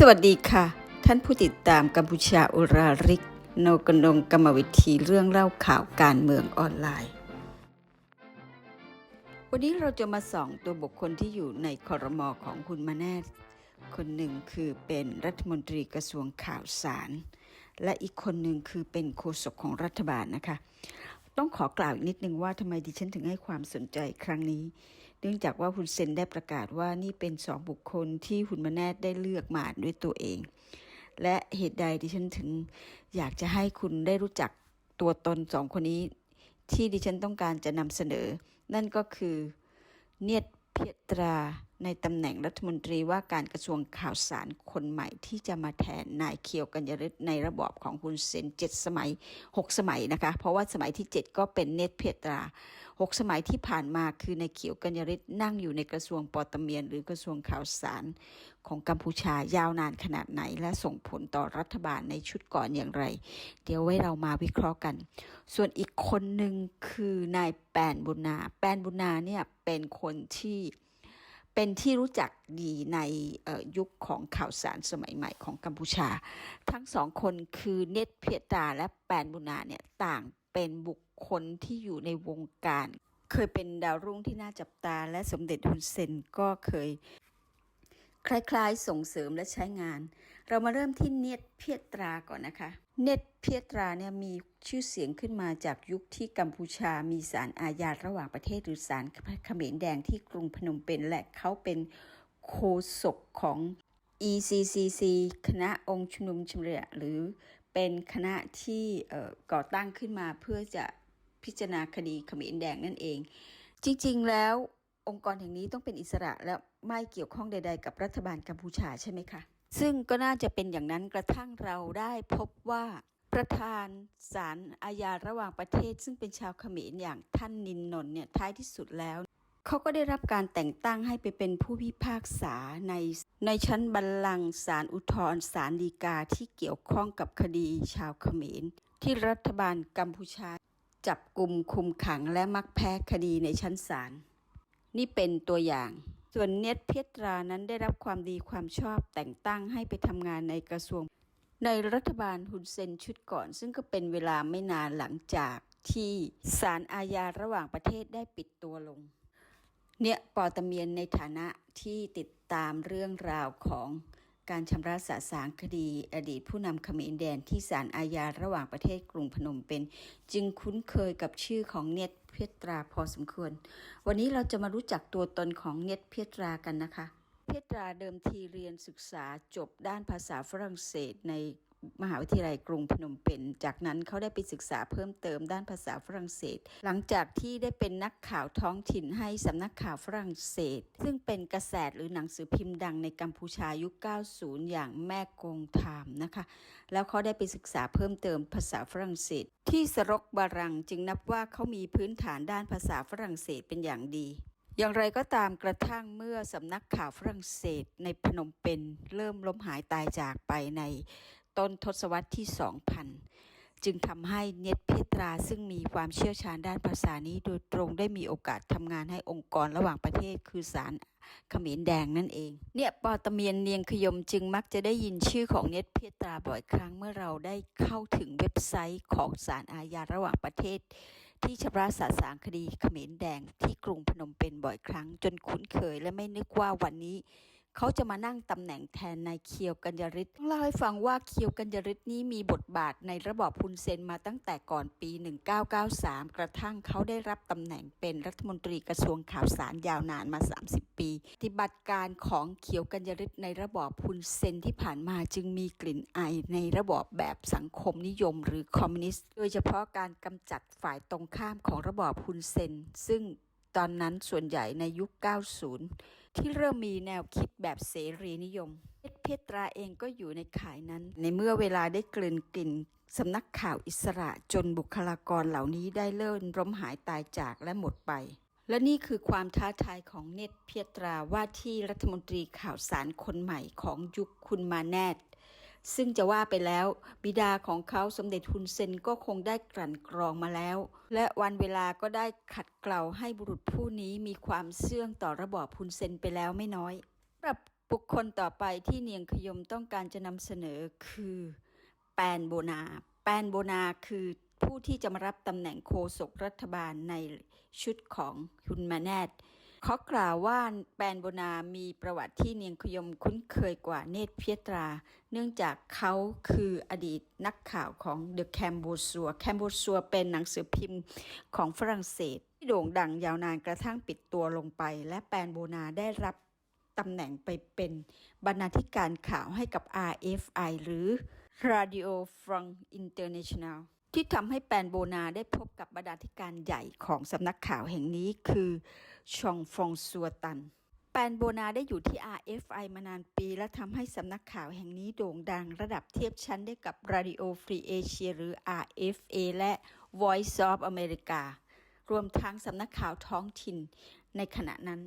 สวัสดีค่ะ ท่านผู้ติดตามกัมพูชาอุราริก โนกนงกรรมวิธีเรื่องเล่าข่าวการเมืองออนไลน์ วันนี้เราจะมาส่องตัวบุคคลที่อยู่ในคอรมอของคุณมาแน่คนหนึ่งคือเป็นรัฐมนตรีกระทรวงข่าวสาร และอีกคนหนึ่งคือเป็นโฆษกของรัฐบาลนะคะ ต้องขอกล่าวอีกนิดนึงว่าทำไมดิฉันถึงให้ความสนใจครั้งนี้ เนื่องจากว่าคุณเซนได้ประกาศว่านี่เป็นสองบุคคลที่คุณมาแนทได้เลือกมาด้วยตัวเอง และเหตุใดดิฉันถึงอยากจะให้คุณได้รู้จักตัวตนสองคนนี้ ที่ดิฉันต้องการจะนำเสนอ นั่นก็คือเนียดเพียตรา ในตำแหน่งรัฐมนตรีว่าการกระทรวงข่าวสารคนใหม่ที่จะมาแทนนายเคียวกัญญริศในระบอบของคุณเซนเจ็ดสมัย6สมัยนะคะ เพราะว่าสมัยที่7ก็เป็นเนตเพตรา6สมัยที่ผ่านมาคือในเขียวกัญญริศนั่งอยู่ในกระทรวงปอตเมียน หรือกระทรวงข่าวสารของกัมพูชายาวนานขนาดไหน และส่งผลต่อรัฐบาลในชุดก่อนอย่างไร เดี๋ยวไว้เรามาวิเคราะห์กัน ส่วนอีกคนหนึ่งคือนายแปนบุญนา แปนบุญนาเนี่ยเป็นคนที่ เป็นที่รู้จักดีในยุคของข่าวสารสมัยใหม่ของกัมพูชา ทั้งสองคนคือเนตเพียตราและแปนบุนาเนี่ยต่างเป็นบุคคลที่อยู่ในวงการ เคยเป็นดาวรุ่งที่น่าจับตาและสมเด็จฮุนเซนก็เคย คล้ายๆ ส่งเสริมและใช้งาน เรามาเริ่มที่เนตเพียตราก่อนนะคะ เนตเพียตราเนี่ยมีชื่อเสียงขึ้นมาจากยุคที่กัมพูชามีศาลอาญาระหว่างประเทศหรือศาลเขมรแดงที่กรุงพนมเปญและเขาเป็นโฆษกของ ECCC คณะองค์ชุมนุมชมรมหรือเป็นคณะที่ก่อตั้งขึ้นมาเพื่อจะพิจารณาคดีเขมรแดงนั่นเอง จริงๆแล้วองค์กรแห่งนี้ต้องเป็นอิสระและไม่เกี่ยวข้องใด ๆ กับรัฐบาลกัมพูชาใช่ไหมคะ ซึ่งก็น่าจะเป็นอย่างนั้นกระทั่งเราได้พบว่าประธานศาลอาญาระหว่างประเทศ ซึ่งเป็นชาวเขมรอย่างท่านนินนนท์เนี่ยท้ายที่สุดแล้ว เขาก็ได้รับการแต่งตั้งให้ไปเป็นผู้พิพากษาในในชั้นบัลลังก์ศาลอุทธรณ์ศาลฎีกาที่เกี่ยวข้องกับคดีชาวเขมร ที่รัฐบาลกัมพูชา จับกลุ่มคุมขังและมักแพ้คดีในชั้นศาลนี่เป็นตัวอย่าง ส่วนเนตเพตรานั้นได้รับความดีความชอบแต่งตั้งให้ไปทำงานในกระทรวง ในรัฐบาลฮุนเซนชุดก่อน ซึ่งก็เป็นเวลาไม่นานหลังจากที่ศาลอาญาระหว่างประเทศได้ปิดตัวลง เนี่ยปอตเมียนในฐานะที่ติดตามเรื่องราวของการชำระสาสางคดีอดีตผู้นำเขมรแดนที่ศาลอาญาระหว่างประเทศกรุงพนมเปญจึงคุ้นเคยกับชื่อของเนต เพตราพอสมควร วันนี้เราจะมารู้จักตัวตนของเนตเพตรากันนะคะ เพตราเดิมทีเรียนศึกษาจบด้านภาษาฝรั่งเศสใน มหาวิทยาลัยกรุงพนมเปญจากนั้นเขาได้ไปศึกษาเพิ่มเติมด้านภาษาฝรั่งเศส หลังจากที่ได้เป็นนักข่าวท้องถิ่นให้สำนักข่าวฝรั่งเศส ซึ่งเป็นกระแสหรือหนังสือพิมพ์ดังในกัมพูชายุค 90 อย่างแม่กงไทม์นะคะแล้วเขาได้ไปศึกษาเพิ่มเติมภาษาฝรั่งเศส ที่สรกบารังจึงนับว่าเขามีพื้นฐานด้านภาษาฝรั่งเศสเป็นอย่างดีอย่างไรก็ตามกระทั่งเมื่อสำนักข่าวฝรั่งเศสในพนมเปญเริ่มล้มหายตายจากไปใน ต้นทศวรรษที่ 2000 จึงทำให้เนตเพตราซึ่งมีความเชี่ยวชาญด้านภาษานี้โดยตรงได้มีโอกาสทำงานให้องค์กรระหว่างประเทศคือศาลเขมรแดงนั่นเอง เนี่ยปอตเมียนเนียงขยมจึงมักจะได้ยินชื่อของเนตเพตราบ่อยครั้งเมื่อเราได้เข้าถึงเว็บไซต์ของศาลอาญาระหว่างประเทศ ที่ชำระสาสางคดีเขมรแดงที่กรุงพนมเปญบ่อยครั้ง จนคุ้นเคยและไม่นึกว่าวันนี้ เขาจะมานั่งตำแหน่งแทนนายเคียวกัญญริศต้องเล่าให้ฟังว่าเคียวกัญญริศนี้มีบทบาทในระบอบฮุนเซนมาตั้งแต่ก่อนปี 1993 กระทั่งเขาได้รับตำแหน่งเป็นรัฐมนตรีกระทรวงข่าวสารยาวนานมา 30 ปีปฏิบัติการของเคียวกัญญริศในระบอบฮุนเซนที่ผ่านมาจึงมีกลิ่นไอในระบอบแบบสังคมนิยม หรือคอมมิวนิสต์ โดยเฉพาะการกำจัดฝ่ายตรงข้ามของระบอบฮุนเซน ซึ่ง ตอนนั้นส่วนใหญ่ในยุค 90 ที่เริ่มมีแนวคิดแบบเสรีนิยม เพชรตราเองก็อยู่ในข่ายนั้น ในเมื่อเวลาได้กลืนกลิ่นสำนักข่าวอิสระจนบุคลากรเหล่านี้ได้เลิ่นร่มหายตายจากและหมดไป และนี่คือความท้าทายของเนตเพียตราว่าที่รัฐมนตรีข่าวสารคนใหม่ของยุคคุณมาแนต ซึ่งจะว่าไปแล้ว บิดาของเขาสมเด็จฮุนเซนก็คงได้กลั่นกรองมาแล้ว และวันเวลาก็ได้ขัดเกลาให้บุรุษผู้นี้มีความเสื่องต่อระบอบฮุนเซนไปแล้วไม่น้อยสำหรับบุคคลต่อไปที่เนียงขยมต้องการจะนำเสนอคือ แปนโบนา แปนโบนาคือผู้ที่จะมารับตำแหน่งโฆษกรัฐบาลในชุดของคุณมาแนต เขากล่าวว่าแปนโบนามีประวัติที่เนียงขยมคุ้นเคยกว่าเนตรเพียตรา เนื่องจากเขาคืออดีตนักข่าวของ The c a m b o s u r c a m b o s u r เป็นหนังสือพิมพ์ของฝรั่งเศส ที่โด่งดังยาวนานกระทั่งปิดตัวลงไป และแปนโบนาได้รับตำแหน่งไปเป็นบรรณาธิการข่าวให้กับ RFI หรือ Radio France International ที่ทำให้แปนโบนาได้พบกับบรรณาธิการใหญ่ของสำนักข่าวแห่งนี้คือชองฟองซัวตัน แปนโบนาได้อยู่ที่ RFI มานานปี และทำให้สำนักข่าวแห่งนี้โด่งดังระดับเทียบชั้นได้กับ Radio Free Asia หรือ RFA และ Voice of America รวมทั้งสำนักข่าวท้องถิ่นในขณะนั้น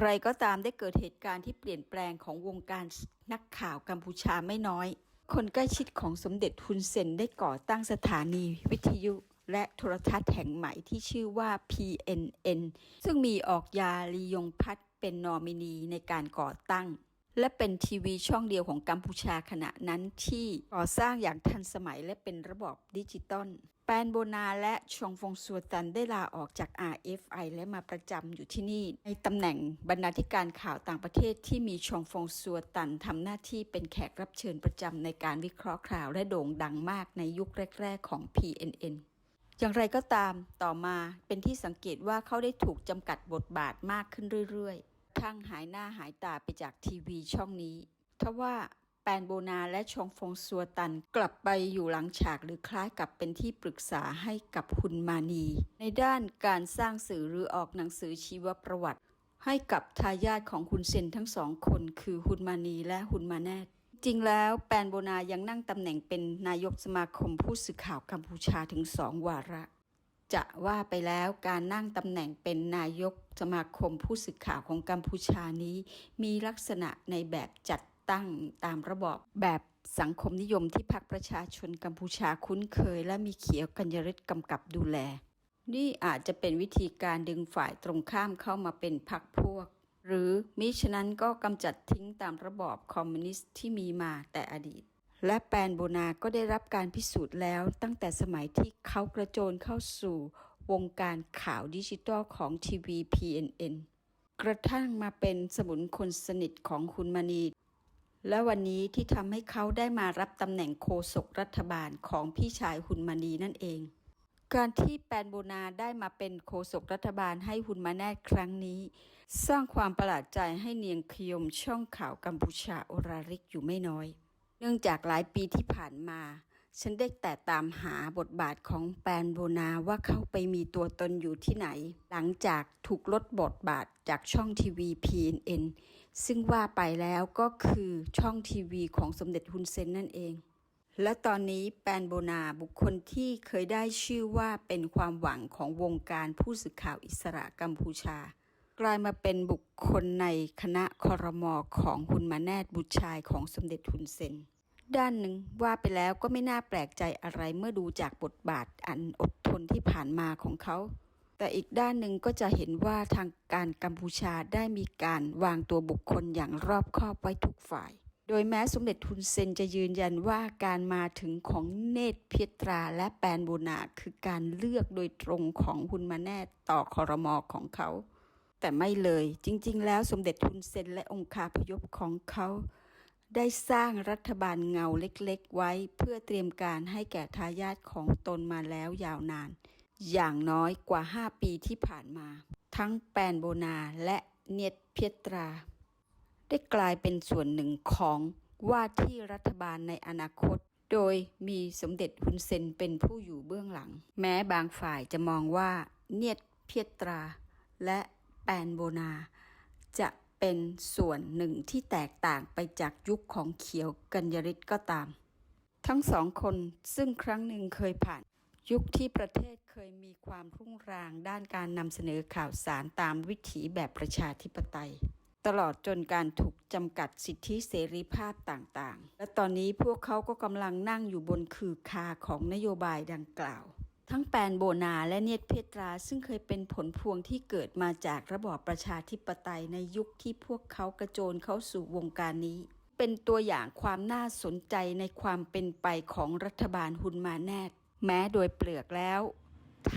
ไรก็ตามได้เกิดเหตุการณ์ที่เปลี่ยนแปลงของวงการนักข่าวกัมพูชาไม่น้อย คนใกล้ชิดของสมเด็จฮุนเซนได้ก่อตั้งสถานีวิทยุและโทรทัศน์แห่งใหม่ที่ชื่อว่า PNN ซึ่งมีออกยาลียงพัฒน์เป็นนอมินีในการก่อตั้ง และเป็นทีวีช่องเดียวของกัมพูชาขณะนั้นที่ก่อสร้างอย่างทันสมัยและเป็นระบบดิจิตอลแปนโบนาและชองฟงซัวตันได้ลาออกจาก RFI และมาประจำอยู่ที่นี่ ในตำแหน่งบรรณาธิการข่าวต่างประเทศที่มีชองฟงซัวตันทำหน้าที่เป็นแขกรับเชิญประจำในการวิเคราะห์ข่าวและโด่งดังมากในยุคแรก ๆ ของ PNN อย่างไรก็ตามต่อมาเป็นที่สังเกตว่าเขาได้ถูกจำกัดบทบาทมากขึ้นเรื่อยๆ ทั้งหายหน้าหายตาไปจากทีวีช่องนี้ทว่าแปนโบนาและชองฟงซัวตันกลับไปอยู่หลังฉากหรือคล้ายกับเป็นที่ปรึกษาให้กับฮุนมานี ในด้านการสร้างสื่อหรือออกหนังสือชีวประวัติ ให้กับทายาทของฮุนเซนทั้งสองคนคือฮุนมานีและฮุนมาแนตจริงแล้วแปนโบนายังนั่งตำแหน่งเป็นนายกสมาคมผู้สื่อข่าวกัมพูชาถึงสองวาระ จะว่าไปแล้วการนั่งตำแหน่งเป็นนายกสมาคมผู้สื่อข่าวของกัมพูชานี้ มีลักษณะในแบบจัดตั้งตามระบอบแบบสังคมนิยมที่พรรคประชาชนกัมพูชาคุ้นเคย และมีเขียวกัญญริศกำกับดูแล นี่อาจจะเป็นวิธีการดึงฝ่ายตรงข้ามเข้ามาเป็นพรรคพวก หรือมิฉะนั้นก็กำจัดทิ้งตามระบอบคอมมิวนิสต์ที่มีมาแต่อดีต และแปนโบนาก็ได้รับการพิสูจน์แล้วตั้งแต่สมัยที่เขากระโจนเข้าสู่วงการข่าวดิจิทัลของทีวี PNN กระทั่งมาเป็นสมุนคนสนิทของคุณมณี และวันนี้ที่ทำให้เขาได้มารับตำแหน่งโฆษกรัฐบาลของพี่ชายหุนมานีนั่นเอง การที่แปนโบนาได้มาเป็นโฆษกรัฐบาลให้หุนมาแนตครั้งนี้ สร้างความประหลาดใจให้เนียงขยมช่องข่าวกัมพูชาโอราริกอยู่ไม่น้อย เนื่องจากหลายปีที่ผ่านมา ฉันได้แต่ตามหาบทบาทของแปนโบนาว่าเขาไปมีตัวตนอยู่ที่ไหน หลังจากถูกลดบทบาทจากช่องทีวี PNN ซึ่งว่าไปแล้วก็คือช่องทีวีของสมเด็จฮุนเซนนั่นเองและตอนนี้แปนโบนาบุคคลที่เคยได้ชื่อว่าเป็นความหวังของวงการผู้สื่อข่าวอิสระกัมพูชา กลายมาเป็นบุคคลในคณะคอรมอของฮุนมาแนตบุตรชายของสมเด็จฮุนเซน ด้านหนึ่งว่าไปแล้วก็ไม่น่าแปลกใจอะไรเมื่อดูจากบทบาทอันอดทนที่ผ่านมาของเขา แต่อีกด้านหนึ่งก็จะเห็นว่าทางการกัมพูชาได้มีการวางตัวบุคคลอย่างรอบคอบไว้ทุกฝ่าย โดยแม้สมเด็จทุนเซนจะยืนยันว่าการมาถึงของเนตรเพียตราและแปนโบนาคือการเลือกโดยตรงของฮุนมาแนตต่อคอรมอของเขา แต่ไม่เลยจริง ๆ แล้วสมเด็จทุนเซนและองคาพยพของเขา ได้สร้างรัฐบาลเงาเล็กๆ ไว้เพื่อเตรียมการให้แก่ทายาทของตนมาแล้วยาวนาน อย่างน้อยกว่า 5 ปีที่ผ่านมา ทั้งแปนโบนาและเนียตเพียตรา ได้กลายเป็นส่วนหนึ่งของว่าที่รัฐบาลในอนาคต โดยมีสมเด็จฮุนเซนเป็นผู้อยู่เบื้องหลัง แม้บางฝ่ายจะมองว่าเนียตเพียตรา และแปนโบนา จะ เป็นส่วนหนึ่งที่แตกต่างไปจากยุคของเขียวกัญญริศก็ตาม ทั้งสองคนซึ่งครั้งหนึ่งเคยผ่าน ยุคที่ประเทศเคยมีความรุ่งรางด้านการนำเสนอข่าวสารตามวิถีแบบประชาธิปไตย ตลอดจนการถูกจำกัดสิทธิเสรีภาพต่างๆ และตอนนี้พวกเขาก็กำลังนั่งอยู่บนคือคาของนโยบายดังกล่าว ทั้งแปนโบนาและเนียดเพตราซึ่งเคยเป็นผลพวงที่เกิดมาจากระบอบประชาธิปไตยในยุคที่พวกเขากระโจนเข้าสู่วงการนี้ เป็นตัวอย่างความน่าสนใจในความเป็นไปของรัฐบาลฮุนมาแนตแม้โดยเปลือกแล้ว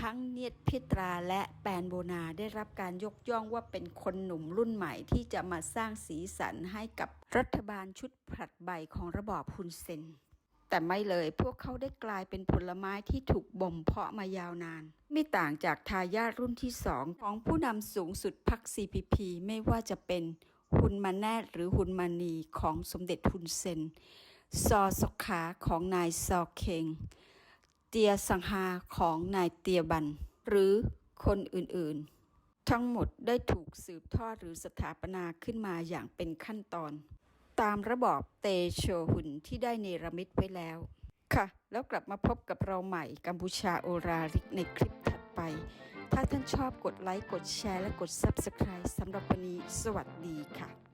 ทั้งเนียดเพตราและแปนโบนาได้รับการยกย่องว่าเป็นคนหนุ่มรุ่นใหม่ที่จะมาสร้างสีสันให้กับรัฐบาลชุดผลัดใบของระบอบฮุนเซน แต่ไม่เลยพวกเขาได้กลายเป็นผลไม้ที่ถูกบ่มเพาะมายาวนาน ไม่ต่างจากทายาทรุ่นที่สองของผู้นำสูงสุดพรรค CPP ไม่ว่าจะเป็นฮุนมาแนตหรือฮุนมานีของสมเด็จฮุนเซน ซอสกขาของนายซอเคง เตียสังฮาของนายเตียบัน หรือคนอื่นๆ ทั้งหมดได้ถูกสืบทอดหรือสถาปนาขึ้นมาอย่างเป็นขั้นตอน ตามระบอบเตโชหุนที่ได้เนรมิตไว้แล้ว ค่ะ แล้วกลับมาพบกับเราใหม่กัมพูชาโอราริกในคลิปถัดไป ถ้าท่านชอบกดไลค์ กดแชร์ และกด Subscribe สำหรับวันนี้ สวัสดีค่ะ